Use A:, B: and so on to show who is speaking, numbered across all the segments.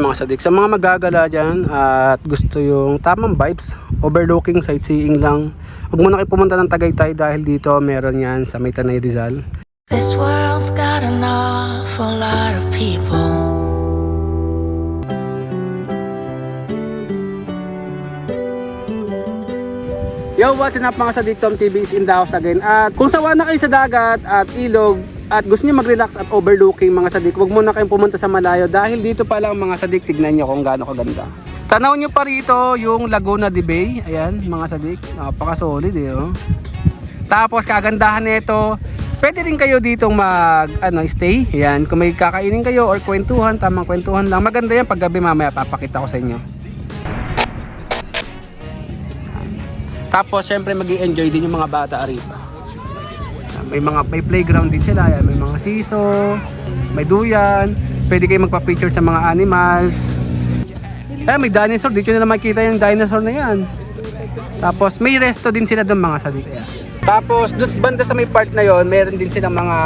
A: mga sadik. Sa mga magagala dyan at gusto yung tamang vibes overlooking sightseeing lang. Huwag muna kayo pumunta ng Tagaytay dahil dito meron yan sa May Tanay Rizal.
B: This world's got an awful lot of people.
A: Yo, what's up mga sadik? Tom TV is in the house again. At kung sawa na kayo sa dagat at ilog at gusto niyo mag-relax at overlooking mga sadik huwag muna kayong pumunta sa malayo dahil dito pa lang mga sadik tignan nyo kung gaano kaganda Tanaw nyo pa rito yung Laguna de Bay ayan mga sadik napaka solid eh oh. Tapos kagandahan nito, pwede rin kayo ditong mag ano, stay. Yan, kung may kakainin kayo or kwentuhan, tamang kwentuhan lang. Maganda yan pag gabi mamaya papakita ko sa inyo. Tapos syempre magi enjoy din yung mga bata rito. May mga may playground din sila, yan. may mga siso, may duyan, pwede kayo magpa-picture sa mga animals. Eh, may dinosaur, dito na makikita yung dinosaur na yan. Tapos may resto din sila doon mga sadik. Tapos doon banda sa may part na yon, meron din silang mga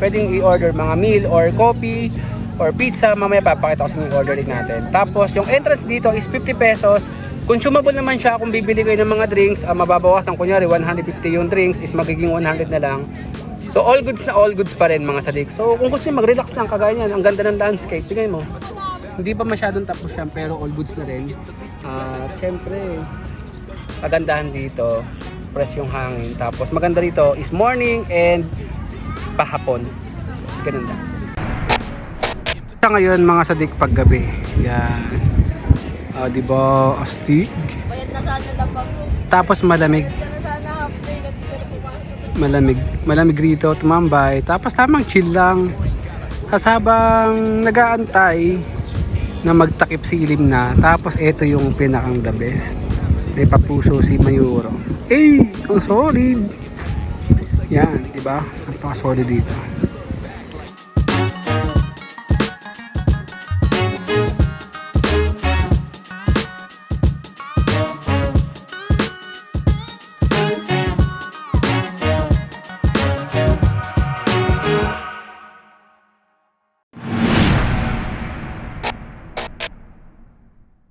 A: pwedeng i-order mga meal or coffee or pizza. Mamaya papakita ko sa inyo order natin. Tapos yung entrance dito is 50 pesos. Consumable naman siya kung bibili kayo ng mga drinks. Uh, mababawasan kunyari 150 yung drinks is magiging 100 na lang. So all goods na all goods pa rin mga sadik. So kung gusto niyo mag-relax lang kagaya niyan, ang ganda ng landscape, tingnan mo. Hindi pa masyadong tapos yan pero all goods na rin. Ah, syempre, kagandahan dito, fresh yung hangin. Tapos maganda dito is morning and pahapon. Ganun lang. Sa ngayon mga sadik paggabi. Yan. Ah, di ba? Astig. Tapos malamig.
C: Sana half na na pumasok.
A: Malamig. Malamig rito, tumambay. Tapos tamang chill lang. Tapos habang nagaantay na magtakip si ilim na. Tapos ito yung pinakang the best. May papuso si Mayuro. Eh, ang solid. Yan, di ba? Napaka solid dito.